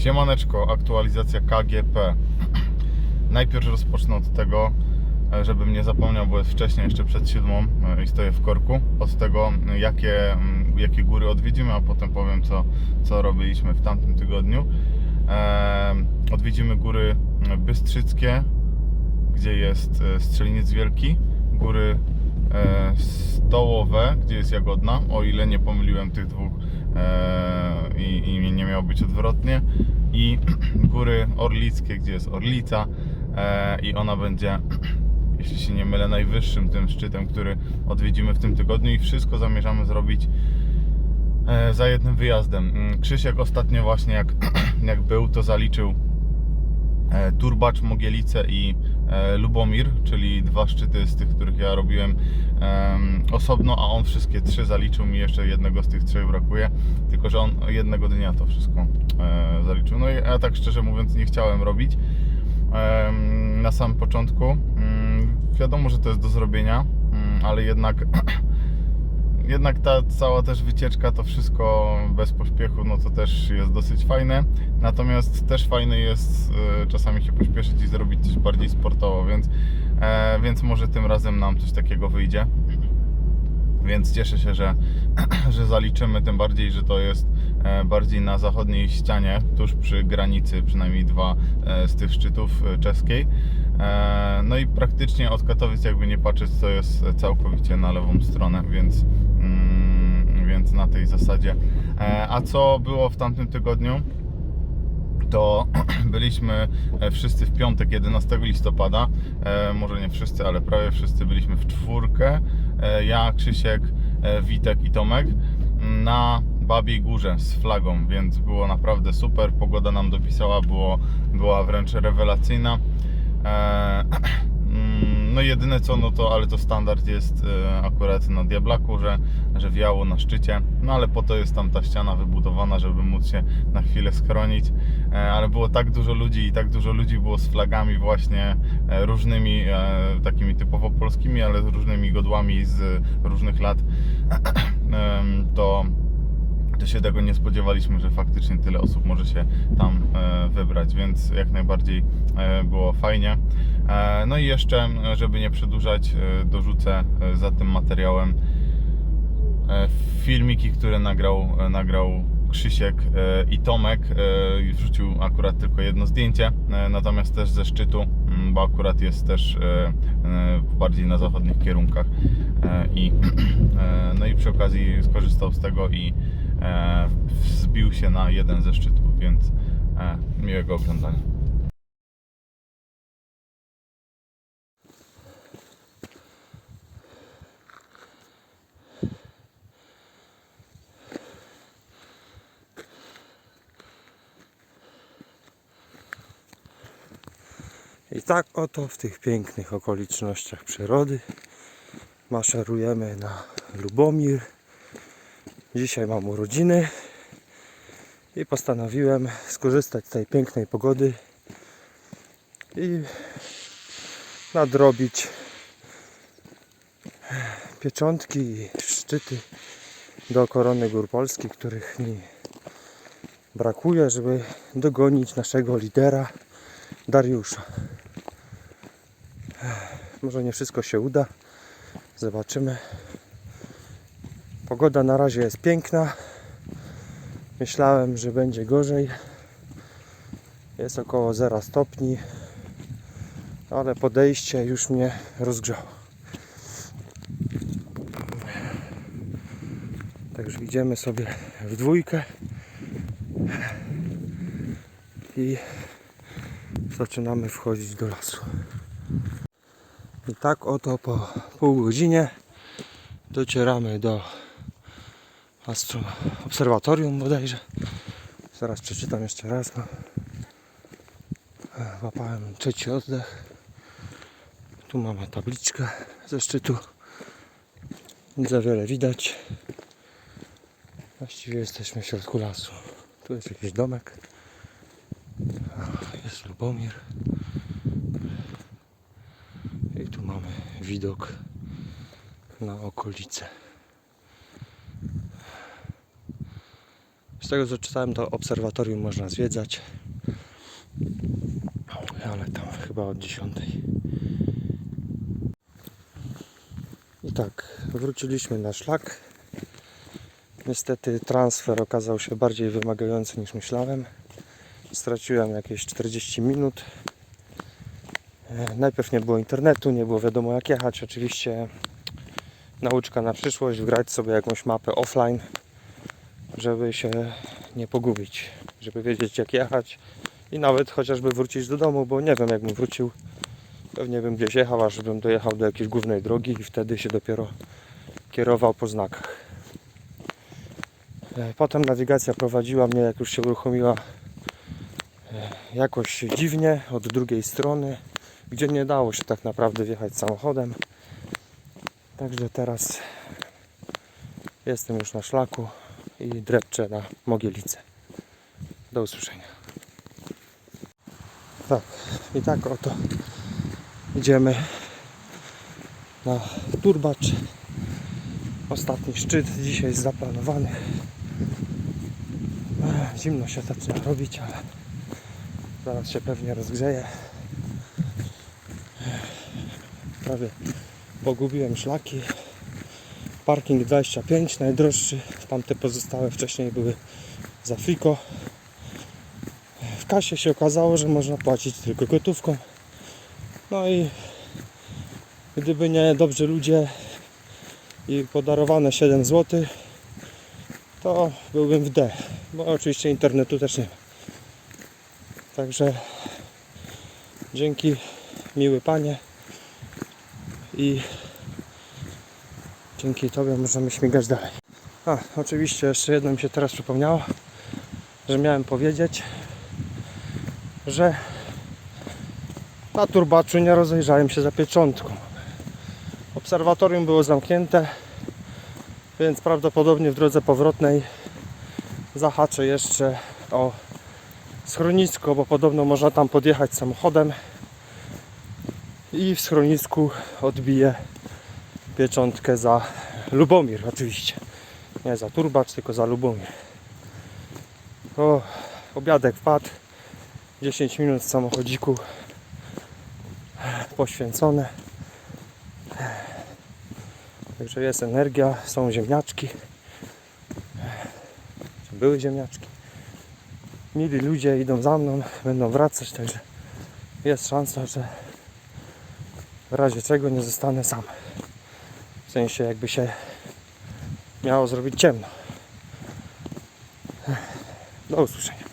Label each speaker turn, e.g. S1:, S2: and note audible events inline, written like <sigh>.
S1: Siemaneczko, aktualizacja KGP. <clears throat> Najpierw rozpocznę od tego, e, żebym nie zapomniał, bo jest wcześniej, jeszcze przed siódmą e, i stoję w korku. Od tego, m, jakie, m, jakie góry odwiedzimy, a potem powiem, co, co robiliśmy w tamtym tygodniu. E, Odwiedzimy góry Bystrzyckie, gdzie jest e, Strzeliniec Wielki, góry e, Stołowe, gdzie jest Jagodna, o ile nie pomyliłem tych dwóch e, i, i nie miało być odwrotnie i <clears throat> góry Orlickie, gdzie jest Orlica e, i ona będzie <clears throat> jeśli się nie mylę najwyższym tym szczytem, który odwiedzimy w tym tygodniu i wszystko zamierzamy zrobić e, za jednym wyjazdem. Mm, Krzysiek ostatnio właśnie jak, <clears throat> jak był, to zaliczył e, Turbacz, Mogielice i e, Lubomir, czyli dwa szczyty z tych, których ja robiłem em, osobno, a on wszystkie trzy zaliczył mi jeszcze jednego z tych trzech brakuje, tylko że on jednego dnia to wszystko e, zaliczył. No i ja tak szczerze mówiąc nie chciałem robić na samym początku. Mm, Wiadomo, że to jest do zrobienia, mm, ale jednak <clears throat> jednak ta cała też wycieczka, to wszystko bez pośpiechu, no to też jest dosyć fajne. Natomiast też fajne jest e, czasami się pośpieszyć i zrobić coś bardziej sportowo, więc, e, więc może tym razem nam coś takiego wyjdzie. Więc cieszę się, że, <clears throat> że zaliczymy, tym bardziej, że to jest e, bardziej na zachodniej ścianie, tuż przy granicy, przynajmniej dwa z tych szczytów czeskiej. No i praktycznie od Katowic, jakby nie patrzeć, to jest całkowicie na lewą stronę, więc, więc na tej zasadzie. E, A co było w tamtym tygodniu? to <clears throat> byliśmy e, wszyscy w piątek 11 listopada. E, może nie wszyscy, ale prawie wszyscy byliśmy w czwórkę. Ja, Krzysiek, Witek i Tomek na Babiej Górze z flagą, więc było naprawdę super. Pogoda nam dopisała, było, była wręcz rewelacyjna. <clears throat> No jedyne co, no to, ale to standard jest e, akurat na Diablaku, że, że wiało na szczycie, no ale po to jest tam ta ściana wybudowana, żeby móc się na chwilę schronić, e, ale było tak dużo ludzi i tak dużo ludzi było z flagami właśnie e, różnymi, takimi typowo polskimi, ale z różnymi godłami z różnych lat, <clears throat> to to się tego nie spodziewaliśmy, że faktycznie tyle osób może się tam e, wybrać, więc jak najbardziej e, było fajnie. E, No i jeszcze, żeby nie przedłużać, dorzucę za tym materiałem filmiki, które nagrał, nagrał Krzysiek i Tomek. Wrzucił akurat tylko jedno zdjęcie, natomiast też ze szczytu, m, bo akurat jest też bardziej na zachodnich kierunkach. I, <clears throat> no i przy okazji skorzystał z tego i wzbił się na jeden ze szczytów, więc e, miłego oglądania.
S2: I tak oto w tych pięknych okolicznościach przyrody maszerujemy na Lubomir. Dzisiaj mam urodziny i postanowiłem skorzystać z tej pięknej pogody i nadrobić pieczątki i szczyty do korony gór polskich, których mi brakuje, żeby dogonić naszego lidera Dariusza. Może nie wszystko się uda. Zobaczymy. Pogoda na razie jest piękna. Myślałem, że będzie gorzej. Jest około 0 stopni. Ale podejście już mnie rozgrzało. Także idziemy sobie w dwójkę. I zaczynamy wchodzić do lasu. I tak oto po pół godzinie docieramy do astro obserwatorium bodajże. Zaraz przeczytam jeszcze raz. Bo e, łapałem trzeci oddech. Tu mamy tabliczkę ze szczytu. Nie za wiele widać. Właściwie jesteśmy w środku lasu. Tu jest jakiś domek. Jest Lubomir. I tu mamy widok na okolice. Tego co czytałem, to obserwatorium można zwiedzać. Ale tam chyba od 10. I tak, wróciliśmy na szlak. Niestety transfer okazał się bardziej wymagający niż myślałem. Straciłem jakieś 40 minut. Najpierw nie było internetu, nie było wiadomo jak jechać. Oczywiście nauczka na przyszłość, wgrać sobie jakąś mapę offline, żeby się nie pogubić, żeby wiedzieć jak jechać i nawet chociażby wrócić do domu, bo nie wiem jak bym wrócił. Pewnie bym gdzieś jechał, aż bym dojechał do jakiejś głównej drogi i wtedy się dopiero kierował po znakach. E, Potem nawigacja prowadziła mnie, jak już się uruchomiła, e, jakoś dziwnie od drugiej strony, gdzie nie dało się tak naprawdę wjechać samochodem. Także teraz jestem już na szlaku i drepczę na Mogielicę. Do usłyszenia. Tak, i tak oto idziemy na Turbacz. Ostatni szczyt dzisiaj jest zaplanowany. Ech, Zimno się zaczyna robić, ale zaraz się pewnie rozgrzeje. Ech, Prawie pogubiłem szlaki. Parking 25, najdroższy. Tamte pozostałe wcześniej były za friko. W kasie się okazało, że można płacić tylko gotówką. No i gdyby nie dobrzy ludzie i podarowane 7 zł, to byłbym w D. Bo oczywiście internetu też nie ma. Także dzięki miły panie i dzięki tobie możemy śmigać dalej. A, oczywiście jeszcze jedno mi się teraz przypomniało, że miałem powiedzieć, że na turbaczu nie rozejrzałem się za pieczątką. Obserwatorium było zamknięte, więc prawdopodobnie w drodze powrotnej zahaczę jeszcze o schronisko, bo podobno można tam podjechać samochodem i w schronisku odbiję pieczątkę za Lubomir oczywiście. Nie za Turbacz, tylko za Lubomir. O, obiadek wpadł. 10 minut w samochodziku poświęcone. Także jest energia, są ziemniaczki. Były ziemniaczki. Mili ludzie idą za mną, będą wracać, także jest szansa, że w razie czego nie zostanę sam. W sensie jakby się miało zrobić ciemno. Do usłyszenia.